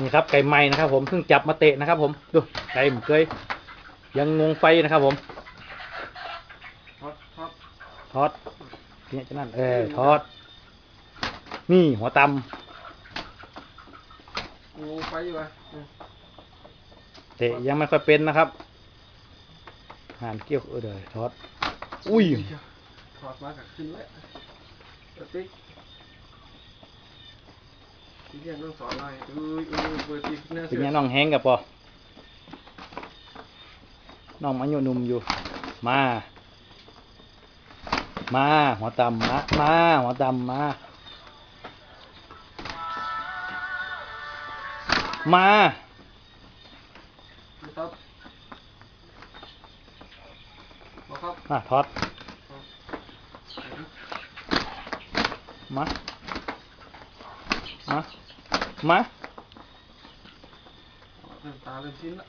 นี่ครับไก่ใหม่นะครับ ผมเพิ่งจับมาเตะนะครับ ผมดูไก่ผมเคย ยังงงไฟนะครับ ผมทอดทอดทอดเนี่ยจะนั่นเออทอด นี่หัวตงูไฟอยู่วะอืมำเตะยังไม่ค่อยเป็นนะครับหานเกี่ยวเออเดี๋ยวทอด อุ้ยถอดมากับขึ้นแล้วสติ๊ก ที่เรียนต้องสอนอะไรอุ้ยอุ้ยเปิดติ๊กเนื้อเป็นเสืยังน้องแห้งกับปอน้องมันอยู่หนุ่มอยู่ มา มาหัวตำมา มาหัวตำมา มา ครับบอกครับอะทอด มา มามาเริ่มตาเริ่มชิ้นละ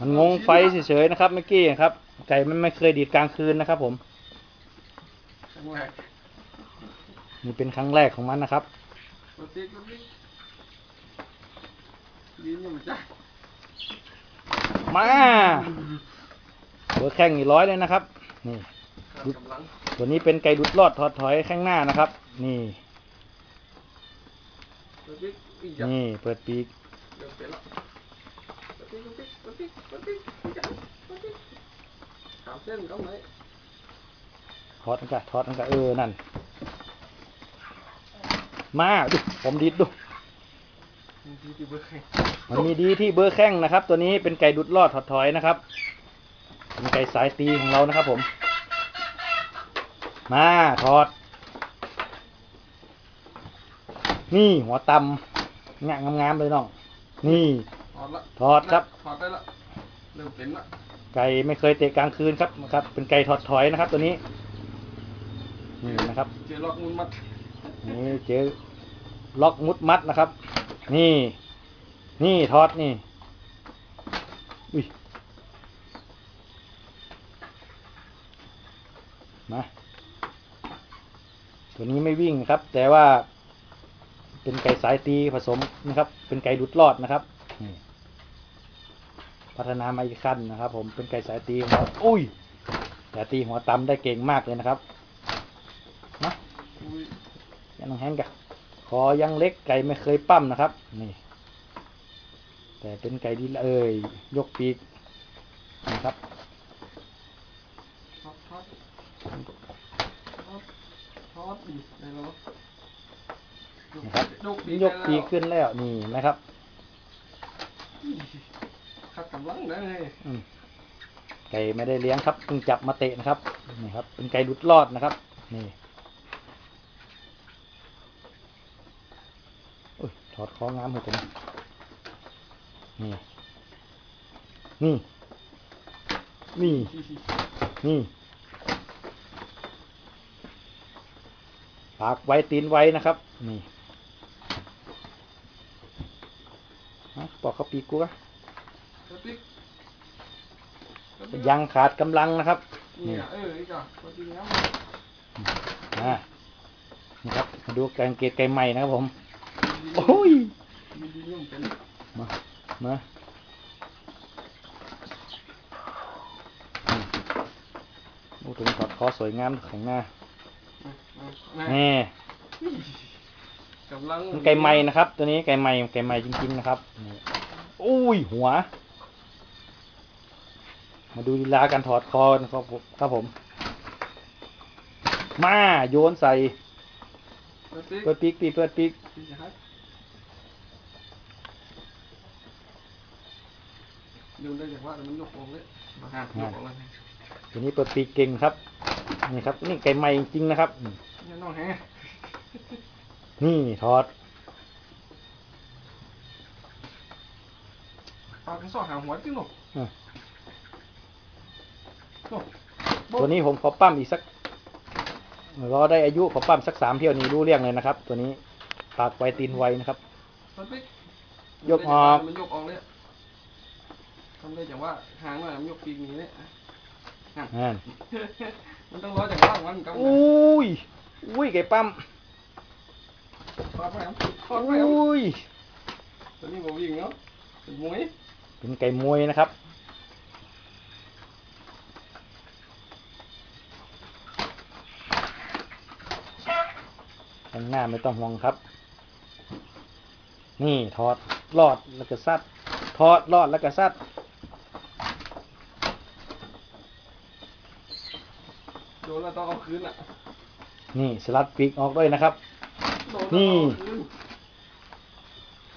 มันงงไฟเฉยๆนะครับเมื่อกี้ครับ ไก่มันไม่เคยดีดกลางคืนนะครับผมครั้งแรกนี่เป็นครั้งแรกของมันนะครับสติ๊กสติ๊กยืนอยู่จ้ะมาเบอร์แข้งอีร้อยเลยนะครับ นี่ขาดกำลังตัวนี้เป็นไก่ดุดรอดถอดถอยข้างหน้านะครับ นี่ สติ๊กอีกอย่าง นี่เปิดปีกเริ่มเป็นละสติ๊กสติ๊กสติ๊กสติ๊กอีกอย่างสติ๊กสามเส้นก็ไหนถอดมันกะถอดมันกะเออ นั่น มาดูผมดีดดูมันมีดีที่เบอร์แข้งนะครับ ตัวนี้เป็นไก่ดุดรอดถอดถอยนะครับเป็นไก่สายตีของเรานะครับผม มาถอด นี่หัวตำงะงามๆเลยน้อง นี่ถอดละถอดครับ ถอดได้ละเริ่มเป็นละไก่ไม่เคยเตะกลางคืนครับนะครับ เป็นไก่ถอดถอยนะครับ ตัวนี้ นี่นะครับ เจอล็อกมุนมัดนี่เจอล็อกมุดมัดนะครับ นี่ นี่ทอดนี่อุ้ยมาตัวนี้ไม่วิ่งครับ แต่ว่า เป็นไก่สายตีผสมนะครับ เป็นไก่ดุดรอดนะครับนี่พัฒนามาอีกขั้นนะครับ ผมเป็นไก่สายตีของเราอุ้ยแต่ตีหัวตำได้เก่งมากเลยนะครับมาอุ้ยยังแห้งกะคอยังเล็กไก่ไม่เคยปั้มนะครับ นี่ แต่เป็นไก่ดีเอ่ยยกปีกนะครับทอดทอดทอดอีกได้แล้ว นะครับยกปียกปีกขึ้นแล้วนี่นะครับขัดกำลังได้ไงอืมไก่ไม่ได้เลี้ยงครับเพิ่งจับมาเตะนะครับนี่ครับ เป็นไก่ดุดรอดนะครับ นี่อุ้ยถอดคองามหัวผมนี่ นี่ นี่ นี่ปากไว้ตีนไว้นะครับ นี่ฮะป อกเขาปีกกูอะสติ๊กสติ๊กยังขาดกำลังนะครับเนี่ยเอออีกอะสติ๊กแล้วอ่านี่ครับมาดูการเกตไก่ใหม่นะครับผมโอ้ยมีดีเนี่ยมันเป็นมามาโอ้ถึงถอดคอสวยงามของหน้านะแน่กำลังไก่ใหม่นะครับ ตัวนี้ไก่ใหม่ไก่ใหม่จริงๆนะครับ อุ้ยหัว มาดูลีลาการถอดคอนะครับผมครับผม มาโยนใส่สติ๊กเปิดปีกปีกเปิดปีกดูได้จากว่ามันยกลงเลยมาหายกลงเลยตัวนี้เปิดปีกเก่งครับ นี่ครับ นี่ไก่ใหม่จริงๆนะครับอืมนี่น้องแฮนี่ถอด ปลากระสอบหางหัวจริงหรออะโอ้ตัวนี้ผมขอปั้มอีกสักรอได้อายุขอปั้มสักสามเที่ยวนี้รู้เรื่องเลยนะครับ ตัวนี้ปากไวตีนไวนะครับสติ๊กยกออก มันยกออกเลยทำได้จากว่าหางหน่อยมันยกปีกนี้เนี่ยนั่นมันต้องร้อยจากว่างมันกับอุ้ย อุ้ยไก่ปั้มทอดไปครับทอดไปอุครับ้ยเป็นมวย เป็นไก่มวยนะครับ ข้างหน้าไม่ต้องห่วงครับ นี่ถอดรอดแล้วก็ซัดถอดรอดแล้วก็ซัดโดนแล้วต้องเอาคืนอะ นี่สลัดปีกออกด้วยนะครับโดนนี่แล้วต้องเอาคืน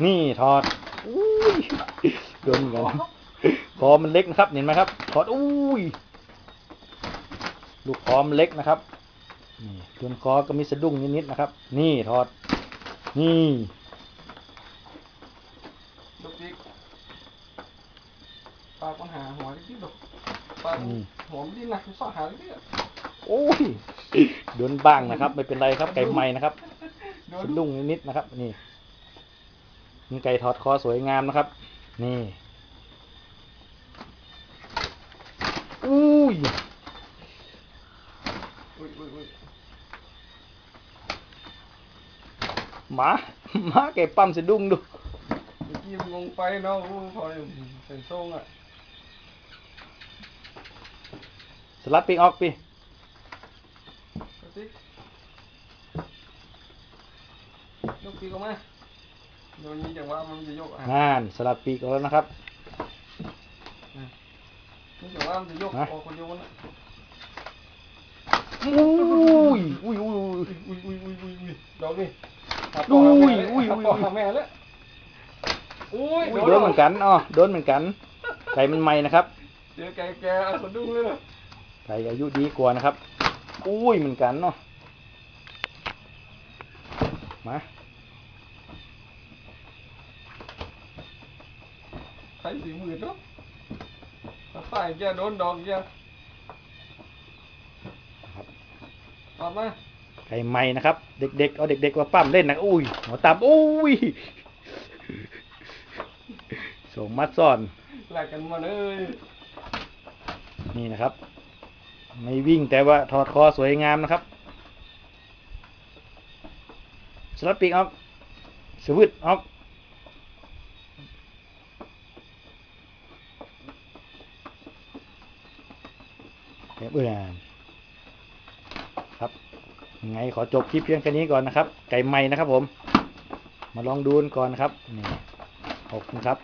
นี่ถอดอุ้ย โดนเหมือนกันคอมันเล็กนะครับ เห็นไหมครับถอดอุ้ย ลูกคอมันเล็กนะครับ นี่ส่วนคอก็มีสะดุ้งนิดๆนะครับ นี่ถอด นี่ลูกพริกปลาปัญหาหัวที่ดอกปลาอืมหัวมันดิ้นนะซ่อนหาที่อะโอ้ยโดนบ้างนะครับ ไม่เป็นไรครับ ไก่ใหม่นะครับโดนสะดุ้งนิดๆนะครับ นี่มีไก่ถอดคอสวยงามนะครับ นี่อุ้ยอุ้ยอุ้ยอุ้ยหมาหมาไก่ปั้มสะดุ้งดูเมื่อกี้มันลงไปเนาะอู้พอเป็นทรงอะสลัดปีกออกปีลูกพริกลูกพริกออกมา โดนนี้จังว่ามันจะยกอะงานสลัดปีกออกแล้วนะครับนี่จังว่ามันจะยกนะออกคนโยนอะอุ้ยอุ้ยอุ้ยอุ้ยอุ้ยอุ้ยอุ้ยอุ้ยอุ้ยดอกนี่หาอุ้พ่อยหาแม่เลยอุ้ยหาอุ้ยพ่อหาแม่แล้วอุ้ยอุ้ยโดนเหมือนกันอ๋อโดนเหมือนกันไก่มันใหม่นะครับเจอไก่แกเอาสะดุ้งเลยนะไก่อายุดีกว่านะครับ อุ้ยเหมือนกันเนาะมา ใครสีมือเนาะถ้าฝ่ายแกโดนดอกแกครับตอบมาไก่ใหม่นะครับ เด็กๆเอาเด็กๆมาปั้มเล่นนะอุ้ยหัวตามอุ้ยสมมัดซ่อนแลกกันมาเลยนี่นะครับ ไม่วิ่งแต่ว่าถอดคอสวยงามนะครับสลัดปีกออกสวึดออก เบเอื่อครับไงขอจบคลิปเพียงแค่นี้ก่อนนะครับ ไก่ใหม่นะครับผม มาลองดูกันก่อนนะครับนี่ขอบคุณครับ